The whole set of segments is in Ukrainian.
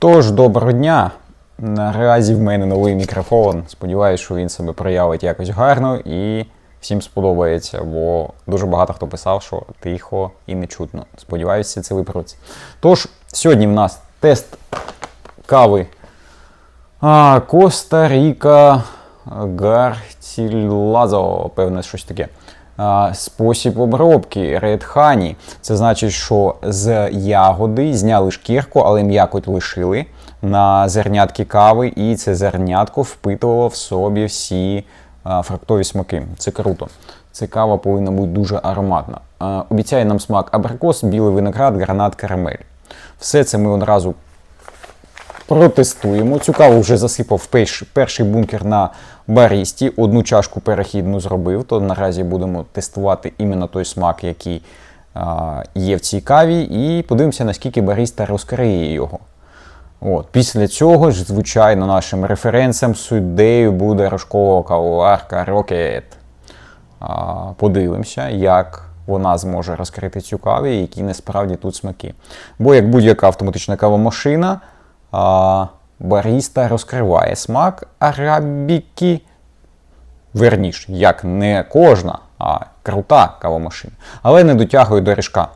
Тож, доброго дня. Наразі в мене новий мікрофон. Сподіваюсь, що він себе проявить якось гарно і всім сподобається, бо дуже багато хто писав, що тихо і не чутно. Сподіваюся, це виправиться. Тож, сьогодні в нас тест кави а, Коста Ріка Гартілазо, певне, щось таке. Спосіб обробки Honey. Це значить, що з ягоди зняли шкірку, але м'якоть лишили на зернятки кави, і це зернятко впитувало в собі всі фруктові смаки. Це круто. Це кава повинна бути дуже ароматна. Обіцяє нам смак абрикос, білий виноград, гранат, карамель. Все це ми одразу протестуємо. Цю каву вже засипав перший бункер на барісті. Одну чашку перехідну зробив. То наразі будемо тестувати іменно той смак, який а, є в цій каві, і подивимося, наскільки баріста розкриє його. От. Після цього ж, звичайно, нашим референсом суддею буде рожкова кавоварка Rocket. Подивимося, як вона зможе розкрити цю каву і які насправді тут смаки. Бо як будь-яка автоматична кавомашина, а, баріста розкриває смак арабіки. Верніш, як не кожна, а крута кавомашина, але не дотягує до ріжка.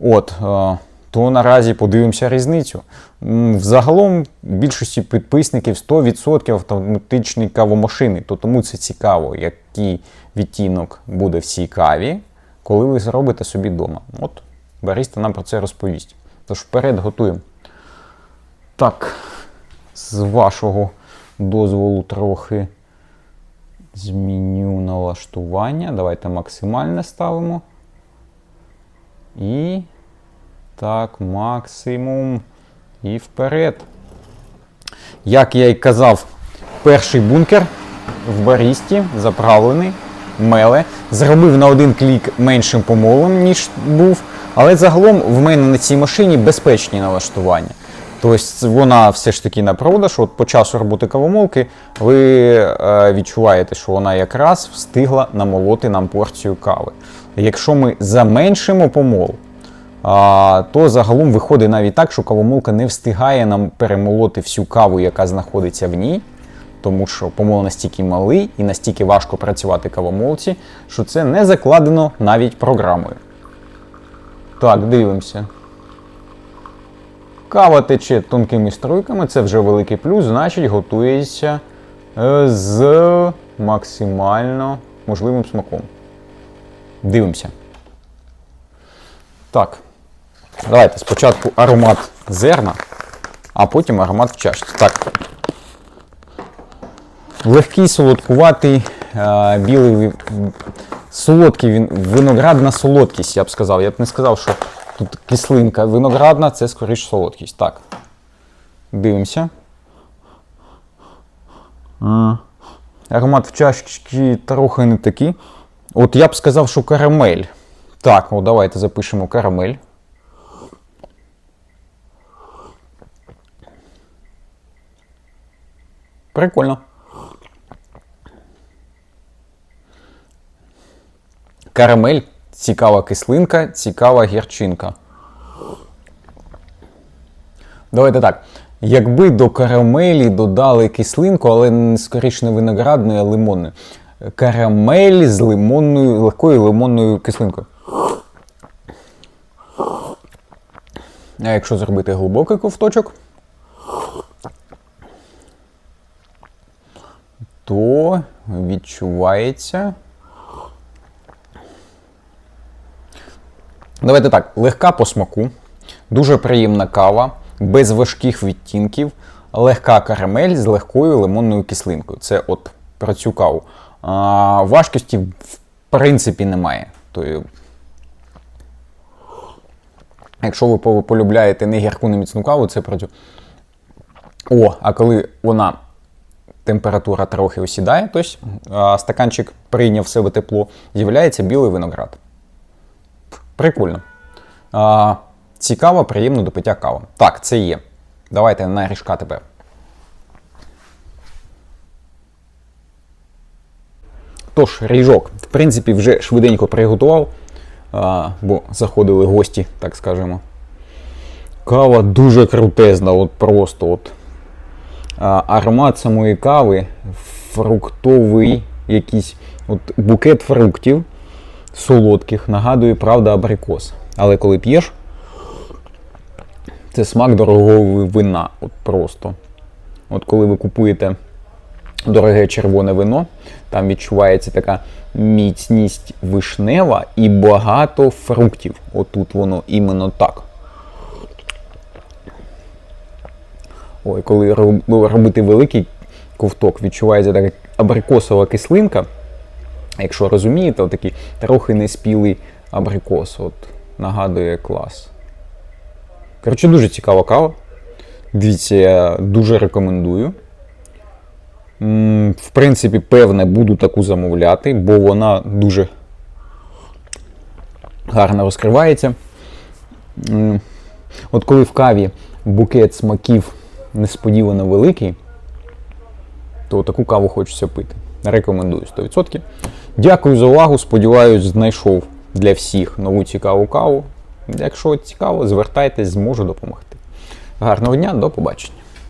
От, е, то наразі подивимося різницю. Взагалом більшості підписників 100% автоматичні кавомашини, то тому це цікаво, який відтінок буде в цій каві, коли ви зробите собі вдома. От бариста нам про це розповість. Тож вперед готуємо. Так, з вашого дозволу трохи зміню налаштування. Давайте максимальне ставимо. І так, максимум. І вперед. Як я й казав, перший бункер в барісті заправлений, меле. Зробив на один клік меншим помолом, ніж був. Але загалом в мене на цій машині безпечні налаштування. Тобто вона все ж таки на продаж. От по часу роботи кавомолки ви е, відчуваєте, що вона якраз встигла намолоти нам порцію кави. Якщо ми заменшимо помол, то загалом виходить навіть так, що кавомолка не встигає нам перемолоти всю каву, яка знаходиться в ній, тому що помол настільки малий і настільки важко працювати кавомолці, що це не закладено навіть програмою. Так, дивимося. Кава тече тонкими струйками, це вже великий плюс, значить готується е, з максимально можливим смаком. Дивимося. Так. Давайте спочатку аромат зерна, а потім аромат в чашці. Так. Легкий, солодкуватий, е, білий, солодкий він, виноградна солодкість, я б сказав. Я б не сказав, що тут кислинка виноградна, це скоріш солодкість. Так. Дивимося. Аромат в чашці трохи не такий. От я б сказав, що карамель. Так, от давайте запишемо карамель. Прикольно. Карамель, цікава кислинка, цікава гірчинка. Давайте так. Якби до карамелі додали кислинку, але не скоріше не виноградної, а лимонної. Карамель з лимонною, легкою лимонною кислинкою. А якщо зробити глибокий ковточок, то відчувається. Давайте так, легка по смаку, дуже приємна кава, без важких відтінків, легка карамель з легкою лимонною кислинкою. Це от про цю каву. А, важкості в принципі немає. То, якщо ви полюбляєте не гірку, не міцну каву, це про цю. О, а коли вона температура трохи осідає, тобто стаканчик прийняв в себе тепло, з'являється білий виноград. Прикольно. А, цікава, приємно до пиття кава. Так, це є. Давайте на ріжка тепер. Тож, ріжок, в принципі, вже швиденько приготував, а, бо заходили гості, так скажемо. Кава дуже крутезна, от просто от. А, аромат самої кави, фруктовий якийсь от букет фруктів солодких, нагадує, правда, абрикос. Але коли п'єш, це смак дорогого вина. От просто. От коли ви купуєте дороге червоне вино, там відчувається така міцність вишнева і багато фруктів. Отут воно іменно так. Ой, коли ну, робити великий ковток, відчувається така абрикосова кислинка. Якщо розумієте, отакий трохи неспілий абрикос. От, нагадує клас. Коротше, дуже цікава кава. Дивіться, я дуже рекомендую. В принципі, певне, буду таку замовляти, бо вона дуже гарно розкривається. От коли в каві букет смаків несподівано великий, то таку каву хочеться пити. Рекомендую 100%. Дякую за увагу. Сподіваюсь, знайшов для всіх нову цікаву каву. Якщо цікаво, звертайтесь, зможу допомогти. Гарного дня, до побачення.